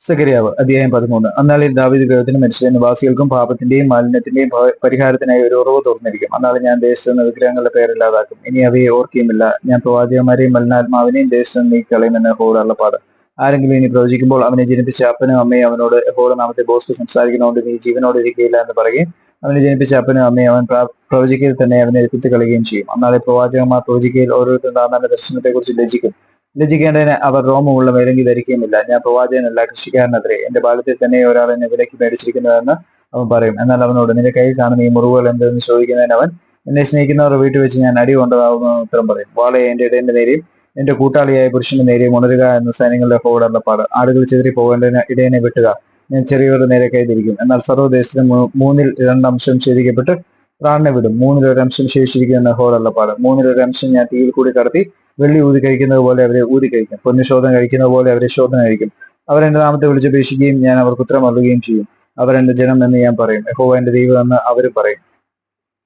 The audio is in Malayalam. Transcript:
സകരിയാവ് അധ്യായം പതിമൂന്ന്. അന്നാളിൽ ദാവിദ് ഗ്രഹത്തിന് മനുഷ്യ നിവാസികൾക്കും പാപത്തിന്റെയും മാലിന്യത്തിന്റെയും പരിഹാരത്തിനായി ഒരു ഉറവ് തുറന്നിരിക്കും. അന്നാൾ ഞാൻ ദേശത്ത് നിന്ന് വിഗ്രഹങ്ങളുടെ പേരില്ലാതാക്കും ഇനി അവയെ ഓർക്കുകയുമില്ല. ഞാൻ പ്രവാചകന്മാരെയും മലിനാത്മാവിനെയും ദേശത്ത് നിന്ന് നീക്കളയുമെന്ന് ഹോടുള്ള പാട് ആരെങ്കിലും ഇനി പ്രവചിക്കുമ്പോൾ അവനെ ജനിപ്പിച്ച അപ്പനും അമ്മയും അവനോട് എപ്പോഴും നാമത്തെ ബോസ്റ്റ് സംസാരിക്കുന്നതുകൊണ്ട് നീ ജീവനോട് ഇരിക്കുകയില്ല എന്ന് പറയുകയും അവനെ ജനിപ്പിച്ച അപ്പനും അമ്മയും അവൻ പ്ര- പ്രവചിക്കയിൽ തന്നെ അവനെ കുത്തിക്കളയുകയും ചെയ്യും. അന്നാളെ പ്രവാചകന്മാർ പ്രവചിക്കയിൽ ഓരോരുത്തരും ദർശനത്തെ ദർശനത്തെക്കുറിച്ച് ലജിക്കും ലജിക്കേണ്ടതിന് അവർ റോമമുള്ള മേലങ്കി ധരിക്കുകയുമില്ല. ഞാൻ പ്രവാചകനല്ല കൃഷിക്കാരനത്രേ. എന്റെ ബാല്യത്തിൽ തന്നെ ഒരാൾ എന്നെ വിലക്ക് മേടിച്ചിരിക്കുന്നതെന്ന് അവൻ പറയും. എന്നാൽ അവനോട് നിന്റെ കയ്യിൽ കാണുന്ന ഈ മുറിവുകൾ എന്തെന്ന് ചോദിക്കുന്നതിന് അവൻ എന്നെ സ്നേഹിക്കുന്നവർ വീട്ടിൽ വെച്ച് ഞാൻ അടി കൊണ്ടതാവുമെന്ന് ഉത്തരം പറയും. വാളെ എന്റെ ഇടേന്റെ നേരെയും എന്റെ കൂട്ടാളിയായ പുരുഷന്റെ നേരെയും ഉണരുക എന്ന സൈന്യങ്ങളുടെ പാട്. ആടുകൾ ചെതിരി പോകേണ്ടതിന് ഇടയനെ വിട്ടുക. ഞാൻ ചെറിയവരുടെ നേരെ കൈതിരിക്കും എന്നാൽ സർവദേശത്തിന് മൂന്നിൽ രണ്ടംശം ഛേദിക്കപ്പെട്ട് പ്രാണനെ വിടും. മൂന്നിൽ ഒരു അംശം ശേഷിച്ചിരിക്കുന്ന ഹോടുള്ള പാട്. ഒരു അംശം ഞാൻ തീയിൽ കൂടി കടത്തി വെള്ളി ഊതി കഴിക്കുന്നത് പോലെ അവരെ ഊതി കഴിക്കും. പൊന്നുശോധനം കഴിക്കുന്നത് പോലെ അവരെ ശോധന കഴിക്കും. അവർ എന്റെ നാമത്തെ വിളിച്ചപേക്ഷിക്കുകയും ഞാൻ അവർക്ക് ഉത്തരം നൽകുകയും ചെയ്യും. അവരെന്റെ ജനം എന്ന് ഞാൻ പറയും. യഹോവ എന്റെ ദൈവം എന്ന് അവരും പറയും.